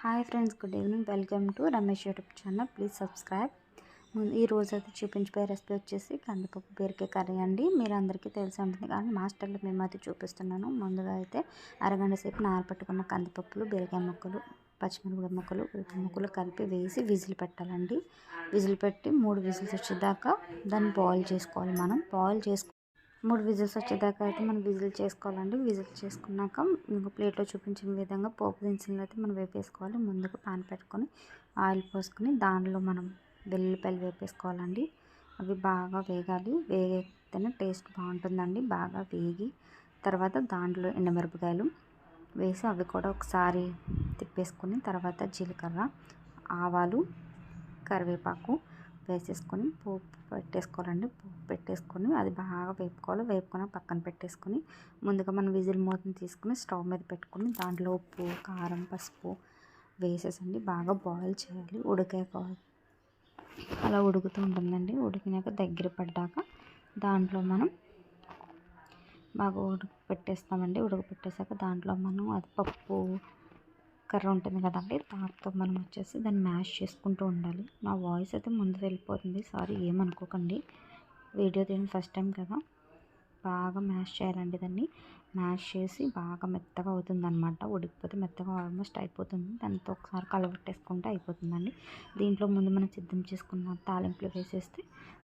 Hi friends good evening. Welcome to Ramesh YouTube channel. Please subscribe. ఈ రోజు అయితే చూపించిపోయే recipe వచ్చేసి కందిపప్పు బీరకాయ కర్రీ అండి. మీరు అందరికీ తెలిసి ఉంటుంది కానీ మాస్టర్లో మేము అయితే చూపిస్తున్నాను. ముందుగా అయితే అరగంట సేపు నానబెట్టుకున్న కందిపప్పులు బీరకాయ ముక్కలు పచ్చిమిరపకాయ ముక్కలు ఉల్లిపాయ ముక్కలు కలిపి వేసి విజిల్ పెట్టాలండి. విజిల్ పెట్టి మూడు విజిల్స్ వచ్చేదాకా దాన్ని బాయిల్ చేసుకోవాలి మనం. బాయిల్ చేసుకు మూడు విజిల్స్ వచ్చేదాకా అయితే మనం విజిల్ చేసుకోవాలండి. విజిల్ చేసుకున్నాక ఇంకో ప్లేట్లో చూపించిన విధంగా పోపు దినుసులు అయితే మనం వేపేసుకోవాలి. ముందుగా పాన్ పెట్టుకొని ఆయిల్ పోసుకొని దానిలో మనం వెల్లుల్లిపాయలు వేపేసుకోవాలండి. అవి బాగా వేగాలి. వేగితేనే టేస్ట్ బాగుంటుందండి. బాగా వేగి తర్వాత దాంట్లో ఎండమిరపకాయలు వేసి అవి కూడా ఒకసారి తిప్పేసుకొని తర్వాత జీలకర్ర ఆవాలు కరివేపాకు వేసేసుకొని పోపు పెట్టేసుకోవాలండి. పోపు పెట్టేసుకొని అది బాగా వేపుకోవాలి. వేపుకొని పక్కన పెట్టేసుకొని ముందుగా మనం విజిల్ మూతను తీసుకుని స్టవ్ మీద పెట్టుకొని దాంట్లో ఉప్పు కారం పసుపు వేసేసండి. బాగా బాయిల్ చేయాలి. ఉడికాక అలా ఉడుకుతూ ఉంటుందండి. ఉడికినాక దగ్గర పడ్డాక దాంట్లో మనం బాగా ఉడక పెట్టేస్తామండి. ఉడక పెట్టేసాక దాంట్లో మనం అది పప్పు కర్ర ఉంటుంది కదండి దాంతో మనం వచ్చేసి దాన్ని మ్యాష్ చేసుకుంటూ ఉండాలి. నా వాయిస్ అయితే ముందు వెళ్ళిపోతుంది సారీ ఏమనుకోకండి. వీడియో తీయడం ఫస్ట్ టైం కదా బాగా మ్యాష్ చేయాలండి దాన్ని. మ్యాష్ చేసి బాగా మెత్తగా అవుతుందనమాట ఉడికిపోతే మెత్తగా ఆల్మోస్ట్ అయిపోతుంది. దాంతో ఒకసారి కలబెట్టేసుకుంటే అయిపోతుందండి. దీంట్లో ముందు మనం సిద్ధం చేసుకున్న తాలింపులు వేసేస్తే